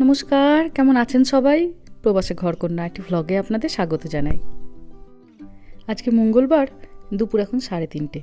নমস্কার, কেমন আছেন সবাই? প্রবাসে ঘরকন্যা একটি ভ্লগে আপনাদের স্বাগত জানাই। আজকে মঙ্গলবার, দুপুর এখন সাড়ে তিনটে।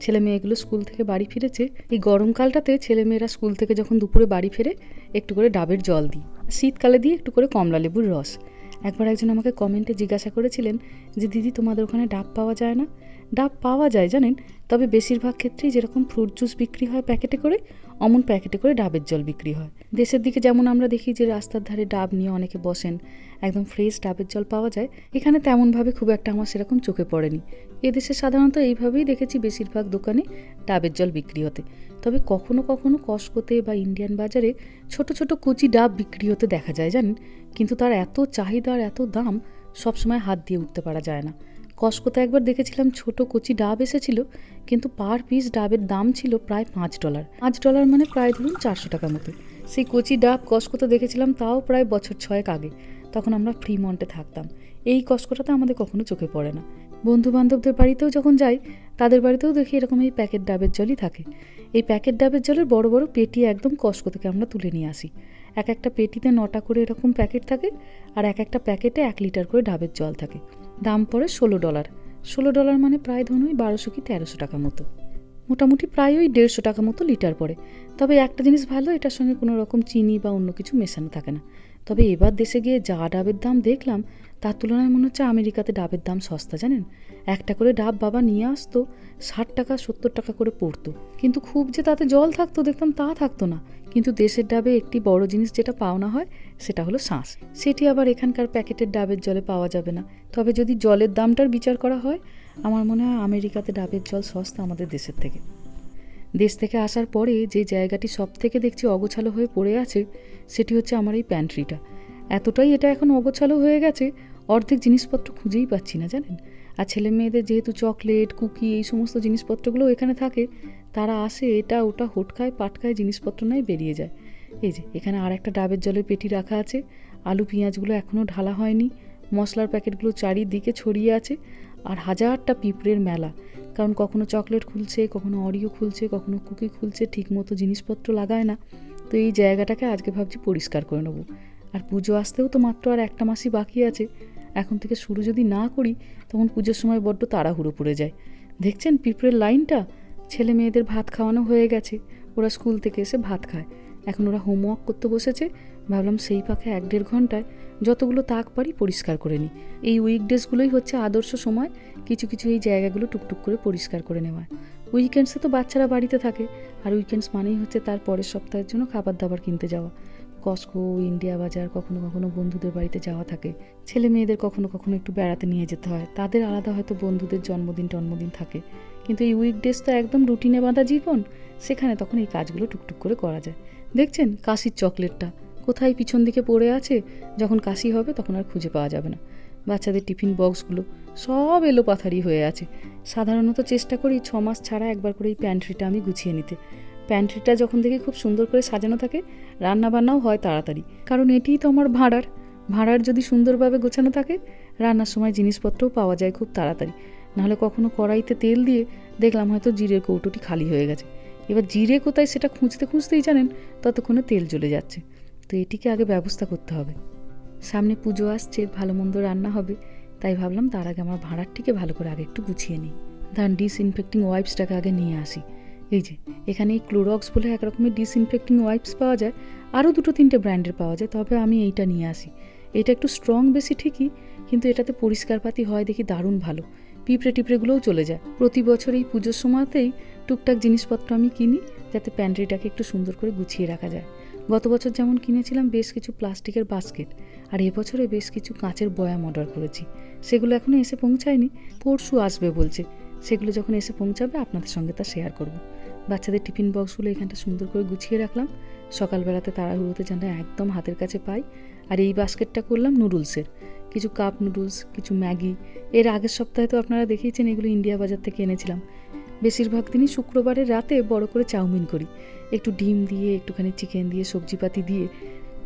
ছেলে মেয়েগুলো স্কুল থেকে বাড়ি ফিরেছে। এই গরমকালটাতে ছেলে মেয়েরা স্কুল থেকে যখন দুপুরে বাড়ি ফেরে, একটু করে ডাবের জল দিই। শীতকালে দিয়ে একটু করে কমলা লেবুর রস। একবার একজন আমাকে কমেন্টে জিজ্ঞাসা করেছিলেন যে, দিদি, তোমাদের ওখানে ডাব পাওয়া যায় না? ডাব পাওয়া যায়, জানেন? তবে বেশিরভাগ ক্ষেত্রেই যেরকম ফ্রুট জুস বিক্রি হয় প্যাকেটে করে, অমন প্যাকেটে করে ডাবের জল বিক্রি হয়। দেশের দিকে যেমন আমরা দেখি যে রাস্তার ধারে ডাব নিয়ে অনেকে বসেন, একদম ফ্রেশ ডাবের জল পাওয়া যায়, এখানে তেমনভাবে খুব একটা আমার সেরকম চোখে পড়েনি। এদেশে সাধারণত এইভাবেই দেখেছি বেশিরভাগ দোকানে ডাবের জল বিক্রি হতে। তবে কখনো কখনো কস্কোতে বা ইন্ডিয়ান বাজারে ছোট ছোট কুচি ডাব বিক্রি হতে দেখা যায়, জানেন? কিন্তু তার এত চাহিদা আর এত দাম সবসময় হাত দিয়ে উঠতে পারা যায় না। কস্কোতে একবার দেখেছিলাম ছোট কচি ডাব এসেছিল, কিন্তু পার পিস ডাবের দাম ছিল প্রায় পাঁচ ডলার। পাঁচ ডলার মানে প্রায় ধরুন চারশো টাকা মতো। সেই কচি ডাব কস্কোতে দেখেছিলাম তাও প্রায় বছর ছয়েক আগে। তখন আমরা ফ্রি মন্টে থাকতাম। এই কস্কোটাতে আমাদের কখনো চোখে পড়ে না। বন্ধু বান্ধবদের বাড়িতেও যখন যাই, তাদের বাড়িতেও দেখি এরকম এই প্যাকেট ডাবের জলই থাকে। এই প্যাকেট ডাবের জলের বড় বড় পেটি একদম কস্কো থেকে আমরা তুলে নিয়ে আসি। এক একটা পেটিতে নটা করে এরকম প্যাকেট থাকে, আর এক একটা প্যাকেটে এক লিটার করে ডাবের জল থাকে। দাম পড়ে ষোলো ডলার। ষোলো ডলার মানে প্রায় ধরুন ওই বারোশো কি তেরোশো টাকা মতো। মোটামুটি প্রায় ওই দেড়শো টাকা মতো লিটার পড়ে। তবে একটা জিনিস ভালো, এটার সঙ্গে কোনো রকম চিনি বা অন্য কিছু মেশানো থাকে না। তবে এবার দেশে গিয়ে যা ডাবের দাম দেখলাম, তার তুলনায় মনে হচ্ছে আমেরিকাতে ডাবের দাম সস্তা, জানেন? একটা করে ডাব বাবা নিয়ে আসতো, ষাট টাকা, সত্তর টাকা করে পড়তো। কিন্তু খুব যে তাতে জল থাকতো, দেখতাম তা থাকতো না। কিন্তু দেশের ডাবে একটি বড় জিনিস যেটা পাওনা হয়, সেটা হলো শাঁস। সেটি আবার এখানকার প্যাকেটের ডাবের জলে পাওয়া যাবে না। তবে যদি জলের দামটার বিচার করা হয় আমার মনে হয় আমেরিকাতে ডাবের জল সস্তা আমাদের দেশের থেকে। দেশ থেকে আসার পরে যে জায়গাটি সব থেকে দেখছি অগোছালো হয়ে পড়ে আছে, সেটি হচ্ছে আমার এই প্যান্ট্রিটা এতটাই এটা এখন অগোছালো হয়ে গেছে, অর্ধেক জিনিসপত্র খুঁজেই পাচ্ছি না, জানেন? আর ছেলে মেয়েদের যেহেতু চকলেট, কুকি, এই সমস্ত জিনিসপত্রগুলো এখানে থাকে, তারা আসে এটা, ওটা, হোটকায়, পাটকায় জিনিসপত্র নয় বেরিয়ে যায়। এই যে, এখানে আর একটা ডাবের জলের পেটি রাখা আছে। আলু, পেঁয়াজগুলো এখনও ঢালা হয়নি। মশলার প্যাকেটগুলো চারিদিকে ছড়িয়ে আছে। আর হাজারটা পিঁপড়ের মেলা। কারণ কখনো চকলেট খুলছে, কখনো অরিও খুলছে, কখনো কুকি খুলছে, ঠিকমতো জিনিসপত্র লাগায় না। তো এই জায়গাটাকে আজকে ভাবছি পরিষ্কার করে নেব। আর পুজো আসতেও তো মাত্র আর একটা মাসই বাকি আছে। এখন থেকে শুরু যদি না করি, তখন পুজোর সময় বড্ড তাড়াহুড়ো পড়ে যায়। দেখছেন পিঁপড়ের লাইনটা? ছেলে মেয়েদের ভাত খাওয়ানো হয়ে গেছে। ওরা স্কুল থেকে এসে ভাত খায়। এখন ওরা হোমওয়ার্ক করতে বসেছে। ভাবলাম সেই পাখে এক দেড় ঘন্টায় যতগুলো তাক পারি পরিষ্কার করে নিই। এই উইকডেজগুলোই হচ্ছে আদর্শ সময়, কিছু কিছু এই জায়গাগুলো টুকটুক করে পরিষ্কার করে নেওয়া উইকেন্ডসে তো বাচ্চারা বাড়িতে থাকে, আর উইকেন্ডস মানেই হচ্ছে তার পরের সপ্তাহের জন্য খাবার দাবার কিনতে যাওয়া। কস্কো ইন্ডিয়া বাজার কখনো কখনো বন্ধুদের বাড়িতে যাওয়া থাকে। ছেলে মেয়েদের কখনো কখনো একটু বেড়াতে নিয়ে যেতে হয়। তাদের আলাদা হয়তো বন্ধুদের জন্মদিন, টন্মদিন থাকে। কিন্তু এই উইকডেজ তো একদম রুটিনে বাঁধা জীবন, সেখানে তখন এই কাজগুলো টুকটুক করে করা যায়। দেখছেন কাশির চকলেটটা। কোথায় পিছন দিকে পড়ে আছে, যখন কাশি হবে তখন আর খুঁজে পাওয়া যাবে না। বাচ্চাদের টিফিন বক্সগুলো সব এলো পাথারি হয়ে আছে। সাধারণত চেষ্টা করি ছ মাস ছাড়া একবার করে এই প্যান্ট্রিটা আমি গুছিয়ে নিতে। প্যান্ট্রিটা যখন দেখি খুব সুন্দর করে সাজানো থাকে, রান্নাবান্নাও হয় তাড়াতাড়ি। কারণ এটিই তো আমার ভাড়ার। ভাড়ার যদি সুন্দরভাবে গোছানো থাকে, রান্নার সময় জিনিসপত্রও পাওয়া যায় খুব তাড়াতাড়ি। নাহলে কখনো কড়াইতে তেল দিয়ে দেখলাম হয়তো জিরের কৌটোটি খালি হয়ে গেছে। এবার জিরে কোথায় সেটা খুঁজতে খুঁজতেই জানেন, ততক্ষণে তেল জ্বলে যাচ্ছে। তো এটিকে আগে ব্যবস্থা করতে হবে। সামনে পুজো আসছে, ভালো মন্দ রান্না হবে, তাই ভাবলাম তার আগে আমার ভাড়ারটিকে ভালো করে আগে একটু গুছিয়ে নিই। ধান ডিসইনফেক্টিং ওয়াইপসটাকে আগে নিয়ে আসি। এই যে এখানে এই ক্লোরক্স বলে এক রকমের ডিসইনফেক্টিং ওয়াইপস পাওয়া যায়, আরও দুটো তিনটে ব্র্যান্ডের পাওয়া যায়, তবে আমি এইটা নিয়ে আসি। এটা একটু স্ট্রং বেশি ঠিকই, কিন্তু এটাতে পরিষ্কারপাতি হয় দেখি দারুণ ভালো। পিঁপড়ে টিপড়েগুলোও চলে যায়। প্রতি বছর এই পুজোর সময়তেই টুকটাক জিনিসপত্র আমি কিনি, যাতে প্যান্ট্রিটাকে একটু সুন্দর করে গুছিয়ে রাখা যায়। গত বছর যেমন কিনেছিলাম বেশ কিছু প্লাস্টিকের বাস্কেট, আর এবছরে বেশ কিছু কাঁচের বয়াম অর্ডার করেছি। সেগুলো এখনও এসে পৌঁছায়নি, পরশু আসবে বলছে। সেগুলো যখন এসে পৌঁছাবে, আপনাদের সঙ্গে তা শেয়ার করব। বাচ্চাদের টিফিন বক্সগুলো এখানটা সুন্দর করে গুছিয়ে রাখলাম। সকালবেলাতে তাড়াহুড়োতে যেন একদম হাতের কাছে পাই। আর এই বাস্কেটটা করলাম নুডলসের। কিছু কাপ নুডলস, কিছু ম্যাগি। এর আগের সপ্তাহে তো আপনারা দেখিয়েছেন, এগুলো ইন্ডিয়া বাজার থেকে এনেছিলাম। বেশিরভাগ দিনই শুক্রবারের রাতে বড় করে চাউমিন করি। একটু ডিম দিয়ে, একটুখানি চিকেন দিয়ে, সবজিপাতি দিয়ে।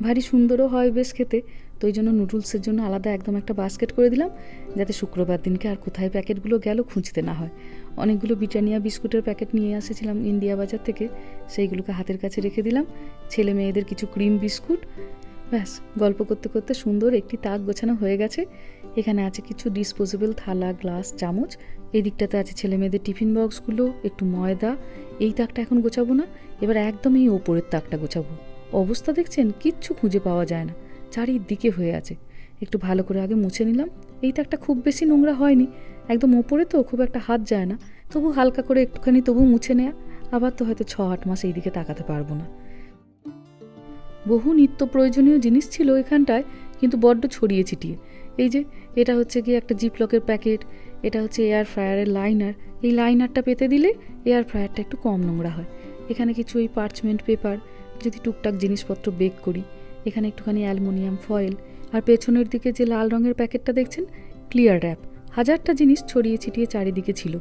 ভারী সুন্দরও হয় বেশ খেতে। তো ওই জন্য নুডলসের জন্য আলাদা একদম একটা বাস্কেট করে দিলাম, যাতে শুক্রবার দিনকে আর কোথায় প্যাকেটগুলো গেল খুঁজতে না হয়। অনেকগুলো ব্রিটানিয়া বিস্কুটের প্যাকেট নিয়ে এসেছিলাম ইন্ডিয়া বাজার থেকে, সেইগুলোকে হাতের কাছে রেখে দিলাম। ছেলে মেয়েদের কিছু ক্রিম বিস্কুট ব্যাস, গল্প করতে করতে সুন্দর একটি তাক গোছানো হয়ে গেছে। এখানে আছে কিছু ডিসপোজেবল থালা গ্লাস চামচ। এই দিকটাতে আছে ছেলে মেয়েদের টিফিন বক্সগুলো, একটু ময়দা। এই তাকটা এখন গোছাবো না, এবার একদম এই ওপরের তাকটা গোছাবো। অবস্থা দেখছেন? কিচ্ছু খুঁজে পাওয়া যায় না, চারিদিকে হয়ে আছে। একটু ভালো করে আগে মুছে নিলাম। এই তাকটা খুব বেশি নোংরা হয়নি, একদম ওপরে তো খুব একটা হাত যায় না। তবু হালকা করে একটুখানি তবু মুছে নেয়া। আবার তো হয়তো ছ আট মাস এই দিকে তাকাতে পারব না। বহু নিত্য প্রয়োজনীয় জিনিস ছিল এখানটায়, কিন্তু বড্ড ছড়িয়ে ছিটিয়ে। এই যে, এটা হচ্ছে গিয়ে একটা জিপলকের প্যাকেট, এটা হচ্ছে এয়ার ফ্রায়ারের লাইনার এই লাইনারটা পেতে দিলে এয়ার ফ্রায়ারটা একটু কম নোংরা হয়। এখানে কিছু ওই পার্চমেন্ট পেপার যদি টুকটাক জিনিসপত্র বেক করি। এখানে একটুখানি অ্যালুমিনিয়াম ফয়েল আর পেছনের দিকে যে লাল রঙের প্যাকেটটা দেখছেন ক্লিয়ার র্যাপ হাজারটা জিনিস ছড়িয়ে ছিটিয়ে চারিদিকে ছিল।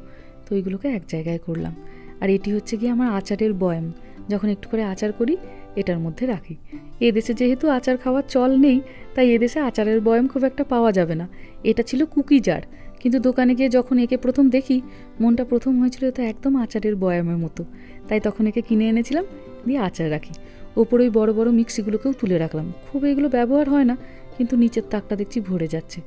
তো ওইগুলোকে এক জায়গায় করলাম। আর এটি হচ্ছে গিয়ে আমার আচারের বয়াম। যখন একটু করে আচার করি এটার মধ্যে রাখি। এদেশে যেহেতু আচার খাওয়ার চল নেই, তাই এদেশে আচারের বয়াম খুব একটা পাওয়া যাবে না। এটা ছিল কুকি জার। কিন্তু দোকানে গিয়ে যখন একে প্রথম দেখি, মনটা প্রথম হয়েছিল তো একদম আচারের বয়ামের মতো। তাই তখন একে কিনে এনেছিলাম, দিয়ে আচার রাখি। ওপরে ওই বড় বড় মিক্সিগুলোকেও তুলে রাখলাম। খুব এগুলো ব্যবহার হয় না, কিন্তু নিচের তাকটা দেখছি ভরে যাচ্ছে।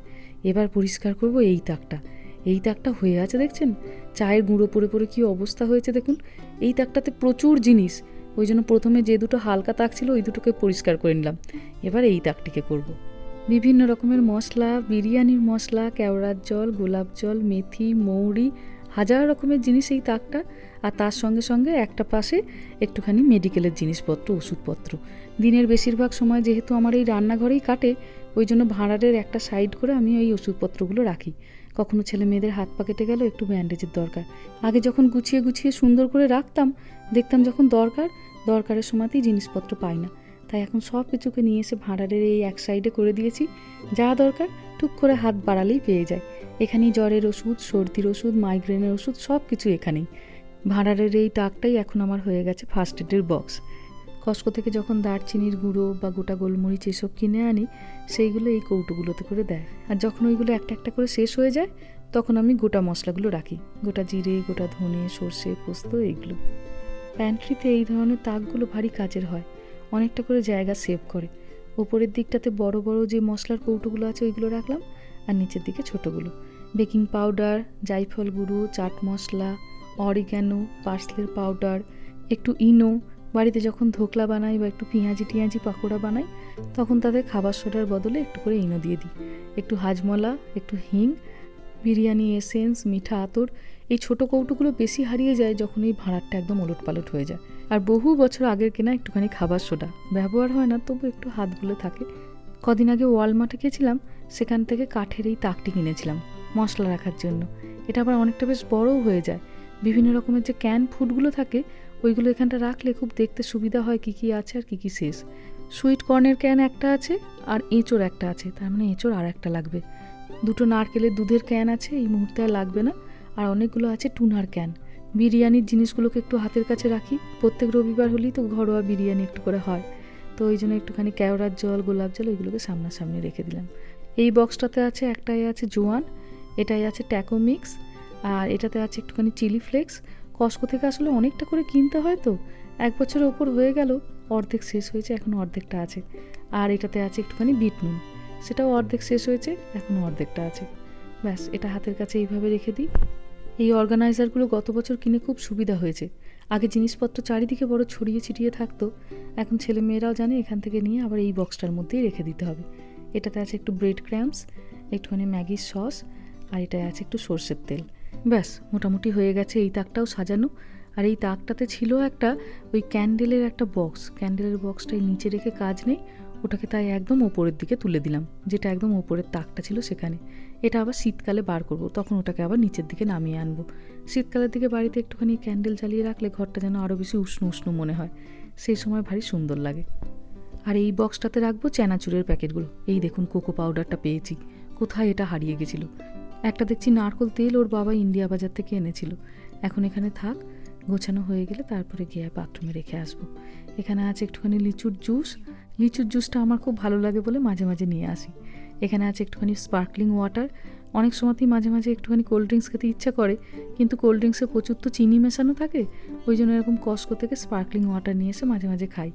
এবার পরিষ্কার করব এই তাকটা। এই তাকটা হয়ে আছে, দেখছেন? চায়ের গুঁড়ো পড়ে পড়ে কী অবস্থা হয়েছে, দেখুন। এই তাকটাতে প্রচুর জিনিস। ওই জন্য প্রথমে যে দুটো হালকা তাক ছিল ওই দুটোকে পরিষ্কার করে নিলাম। এবার এই তাকটিকে করব। বিভিন্ন রকমের মশলা, বিরিয়ানির মশলা, কেওড়ার জল, গোলাপ জল, মেথি, মৌরি, হাজার রকমের জিনিস এই তাকটা। আর তার সঙ্গে সঙ্গে একটা পাশে একটুখানি মেডিকেলের জিনিসপত্র, ওষুধপত্র। দিনের বেশিরভাগ সময় যেহেতু আমার এই রান্নাঘরেই কাটে, ওই জন্য ভাঁড়ারের একটা সাইড করে আমি ওই ওষুধপত্রগুলো রাখি। কখনো ছেলে মেয়েদের হাত পা কেটে গেল, একটু ব্যান্ডেজের দরকার। আগে যখন গুছিয়ে গুছিয়ে সুন্দর করে রাখতাম, দেখতাম যখন দরকার দরকারের সময়তেই জিনিসপত্র পাই না। তাই এখন সব কিছুকে নিয়ে এসে ভাঁড়ারের এই এক সাইডে করে দিয়েছি। যা দরকার, টুক করে হাত বাড়ালেই পেয়ে যায়। এখানেই জ্বরের ওষুধ, সর্দির ওষুধ, মাইগ্রেনের ওষুধ, সব কিছু এখানেই। ভাঁড়ারের এই তাকটাই এখন আমার হয়ে গেছে ফার্স্ট এডের বক্স কস্কো থেকে যখন দারচিনির গুঁড়ো বা গোটা গোলমরিচ এসব কিনে আনি, সেইগুলো এই কৌটোগুলোতে করে দেয়। আর যখন ওইগুলো একটা একটা করে শেষ হয়ে যায়, তখন আমি গোটা মশলাগুলো রাখি। গোটা জিরে, গোটা ধনে, সর্ষে, পোস্ত, এইগুলো। প্যান্ট্রিতে এই ধরনের তাকগুলো ভারী কাজের হয়। অনেকটা করে জায়গা সেভ করে। ওপরের দিকটাতে বড় বড় যে মশলার কৌটোগুলো আছে ওইগুলো রাখলাম আর নিচের দিকে ছোটোগুলো। বেকিং পাউডার জাইফল গুঁড়ো, চাট মশলা অরিগ্যানো পার্সলের পাউডার, একটু ইনো, বাড়িতে যখন ধোকলা বানাই বা একটু পেঁয়াজি টিয়াজি পাকোড়া বানাই, তখন তাদের খাবার সোডার বদলে একটু করে ইনো দিয়ে দিই। একটু হাজমলা, একটু হিং, বিরিয়ানি এসেন্স মিঠা আতর এই ছোটো কৌটোগুলো বেশি হারিয়ে যায় যখন এই ভাঁড়ারটা একদম ওলট পালট হয়ে যায়। আর বহু বছর আগের কেনা একটুখানি খাবার সোডা। ব্যবহার হয় না, তবু একটু হাতগুলো থাকে। কদিন আগে ওয়ালমার্টে গেছিলাম সেখান থেকে কাঠের এই তাকটি কিনেছিলাম মশলা রাখার জন্য। এটা আবার অনেকটা বেশ বড়ও হয়ে যায়। বিভিন্ন রকমের যে ক্যান ফুডগুলো থাকে, ওইগুলো এখানটা রাখলে খুব দেখতে সুবিধা হয় কী কী আছে আর কী কী শেষ। সুইট কর্নের ক্যান একটা আছে আর এঁচোড় একটা আছে, তার মানে এঁচোড় আর একটা লাগবে। দুটো নারকেলের দুধের ক্যান আছে, এই মুহূর্তে আর লাগবে না। আর অনেকগুলো আছে টুনার ক্যান। বিরিয়ানির জিনিসগুলোকে একটু হাতের কাছে রাখি। প্রত্যেক রবিবার হলেই তো ঘরোয়া বিরিয়ানি একটু করে হয়। তো ওই জন্য একটুখানি কেওড়ার জল, গোলাপ জল ওইগুলোকে সামনাসামনি রেখে দিলাম। এই বক্সটাতে আছে, একটাই আছে জোয়ান, এটাই আছে ট্যাকো মিক্স, আর এটাতে আছে একটুখানি চিলি ফ্লেক্স। কস্কো থেকে আসলে অনেকটা করে কিনতে হয় তো। এক বছরের ওপর হয়ে গেল, অর্ধেক শেষ হয়েছে, এখন অর্ধেকটা আছে। আর এটাতে আছে একটুখানি বিট নুন। সেটাও অর্ধেক শেষ হয়েছে এখনও অর্ধেকটা আছে। ব্যাস, এটা হাতের কাছে এইভাবে রেখে দিই। এই অর্গানাইজারগুলো গত বছর কিনে খুব সুবিধা হয়েছে। আগে জিনিসপত্র চারিদিকে বড় ছড়িয়ে ছিটিয়ে থাকতো। এখন ছেলে মেয়েরাও জানে এখান থেকে নিয়ে আবার এই বক্সটার মধ্যেই রেখে দিতে হবে। এটাতে আছে একটু ব্রেড ক্র্যাম্পস একটুখানি ম্যাগির সস, আর এটায় আছে একটু সর্ষের তেল। ব্যাস, মোটামুটি হয়ে গেছে। এই তাকটাও সাজানো। আর এই তাকটাতে ছিল একটা ওই ক্যান্ডেলের একটা বক্স ক্যান্ডেলের বক্সটাই নিচে রেখে কাজ নেই। ওটাকে তাই একদম ওপরের দিকে তুলে দিলাম, যেটা একদম ওপরের তাকটা ছিল সেখানে। এটা আবার শীতকালে বার করব, তখন ওটাকে আবার নিচের দিকে নামিয়ে আনব। শীতকালের দিকে বাড়িতে একটুখানি ক্যান্ডেল জ্বালিয়ে রাখলে ঘরটা যেন আরও বেশি উষ্ণ উষ্ণ মনে হয়। সেই সময় ভারী সুন্দর লাগে। আর এই বক্সটাতে রাখব চানাচুরের প্যাকেটগুলো। এই দেখুন, কোকো পাউডারটা পেয়েছি। কোথায় এটা হারিয়ে গেছিল? একটা দেখছি নারকোল তেল ওর বাবা ইন্ডিয়া বাজার থেকে এনেছিল। এখন এখানে থাক, গোছানো হয়ে গেলে তারপরে গিয়ে বাথরুমে রেখে আসব। এখানে আছে একটুখানি লিচুর জুস লিচুর জুসটা আমার খুব ভালো লাগে বলে মাঝে মাঝে নিয়ে আসি। এখানে আছে একটুখানি স্পার্কলিং ওয়াটার অনেক সময়তেই মাঝে মাঝে একটুখানি কোল্ড ড্রিঙ্কস খেতে ইচ্ছা করে, কিন্তু কোল্ড ড্রিঙ্কসে প্রচুর তো চিনি মেশানো থাকে, ওই জন্য এরকম কস্কো থেকে স্পার্কলিং ওয়াটার নিয়ে এসে মাঝে মাঝে খাই।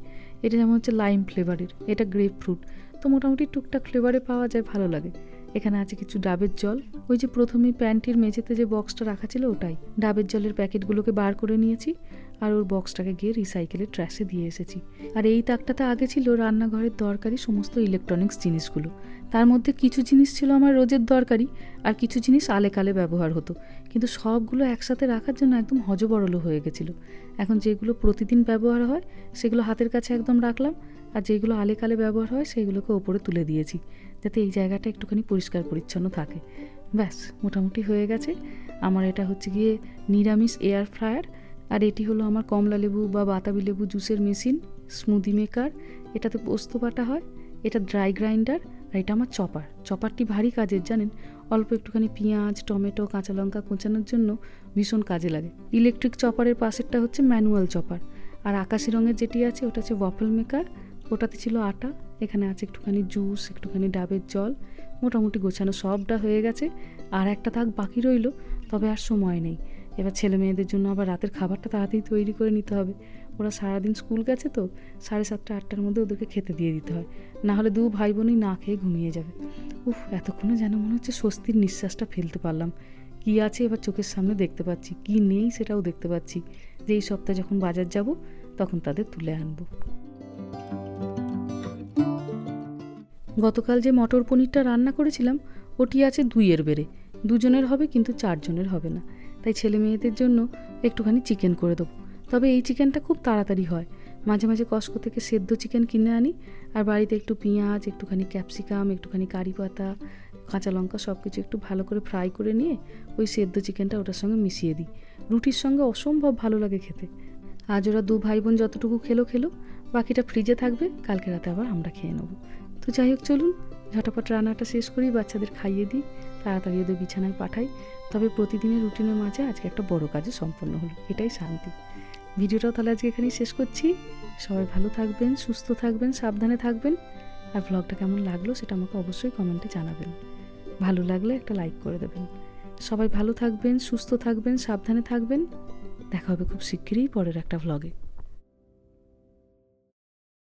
এটা যেমন হচ্ছে লাইম ফ্লেভারের এটা গ্রেপ ফ্রুট তো মোটামুটি টুকটাক ফ্লেভারে পাওয়া যায়, ভালো লাগে। এখানে আছে কিছু ডাবের জল। ওই যে প্রথমেই প্যান্টির মেঝেতে যে বক্সটা রাখা ছিল ওটাই। ডাবের জলের প্যাকেটগুলোকে বার করে নিয়েছি। আর ওর বক্সটাকে গিয়ে রিসাইকেলের ট্র্যাশে দিয়ে এসেছি। আর এই তাকটাতে আগে ছিল রান্নাঘরের দরকারি সমস্ত ইলেকট্রনিক্স জিনিসগুলো। তার মধ্যে কিছু জিনিস ছিল আমার রোজের দরকারি আর কিছু জিনিস আলেকালে ব্যবহার হতো। কিন্তু সবগুলো একসাথে রাখার জন্য একদম হজবরল হয়ে গেছিল। এখন যেগুলো প্রতিদিন ব্যবহার হয়, সেগুলো হাতের কাছে একদম রাখলাম আর যেগুলো আলেকালে ব্যবহার হয়, সেগুলোকে ওপরে তুলে দিয়েছি, যাতে এই জায়গাটা একটুখানি পরিষ্কার পরিচ্ছন্ন থাকে। ব্যাস, মোটামুটি হয়ে গেছে। আমার এটা হচ্ছে গিয়ে নিরামিষ এয়ার ফ্রায়ার আর এটি হলো আমার কমলা লেবু বা বাতাবি লেবু জুসের মেশিন স্মুদি মেকার এটাতে পোস্ত বাটা হয়, এটা ড্রাই গ্রাইন্ডার আর এটা আমার চপার। চপারটি ভারী কাজের, জানেন? অল্প একটুখানি পেঁয়াজ, টমেটো, কাঁচা লঙ্কা কোঁচানোর জন্য ভীষণ কাজে লাগে। ইলেকট্রিক চপারের পাশেরটা হচ্ছে ম্যানুয়াল চপার। আর আকাশি রঙের যেটি আছে, ওটা হচ্ছে ওয়াফল মেকার ওটাতে ছিল আটা, এখানে আছে একটুখানি জুস একটুখানি ডাবের জল, মোটামুটি গোছানো সবটা হয়ে গেছে। আর একটা থাক বাকি রইল, তবে আর সময় নেই। এবার ছেলে মেয়েদের জন্য আবার রাতের খাবারটা তাড়াতাড়ি তৈরি করে নিতে হবে। ওরা সারাদিন স্কুল গেছে তো, সাড়ে সাতটা, আটটার মধ্যে ওদেরকে খেতে দিয়ে দিতে হয়। না হলে দু ভাই বোনই না খেয়ে ঘুমিয়ে যাবে। উফ, এতক্ষণে যেন মনে হচ্ছে স্বস্তির নিঃশ্বাসটা ফেলতে পারলাম। কী আছে এবার চোখের সামনে দেখতে পাচ্ছি, কী নেই সেটাও দেখতে পাচ্ছি। যে এই সপ্তাহে যখন বাজার যাব, তখন তাদের তুলে আনব। গতকাল যে মটর পনিরটা রান্না করেছিলাম, ওটি আছে দুইয়ের বেড়ে। দুজনের হবে কিন্তু চারজনের হবে না। তাই ছেলে মেয়েদের জন্য একটুখানি চিকেন করে দেবো। তবে এই চিকেনটা খুব তাড়াতাড়ি হয়। মাঝে মাঝে কস্কো থেকে সেদ্ধ চিকেন কিনে আনি আর বাড়িতে একটু পেঁয়াজ, একটুখানি ক্যাপসিকাম একটুখানি কারি পাতা, কাঁচা লঙ্কা সব কিছু একটু ভালো করে ফ্রাই করে নিয়ে ওই সেদ্ধ চিকেনটা ওটার সঙ্গে মিশিয়ে দিই। রুটির সঙ্গে অসম্ভব ভালো লাগে খেতে। আজ ওরা দু ভাই বোন যতটুকু খেলো খেলো, বাকিটা ফ্রিজে থাকবে, কালকে রাতে আবার আমরা খেয়ে নেব। তো যাই হোক, চলুন ঝটাপট রান্নাটা শেষ করি, বাচ্চাদের খাইয়ে দিই, তাড়াতাড়ি ওদের বিছানায় পাঠাই। তবে প্রতিদিনের রুটিনের মাঝে আজকে একটা বড় কাজে সম্পন্ন হলো, এটাই শান্তি। ভিডিওটাও তাহলে আজকে এখানেই শেষ করছি। সবাই ভালো থাকবেন, সুস্থ থাকবেন, সাবধানে থাকবেন। আর ব্লগটা কেমন লাগল সেটা আমাকে অবশ্যই কমেন্টে জানাবেন। ভালো লাগলে একটা লাইক করে দেবেন। সবাই ভালো থাকবেন, সুস্থ থাকবেন, সাবধানে থাকবেন। দেখা হবে খুব শিগগিরই পরের একটা ভ্লগে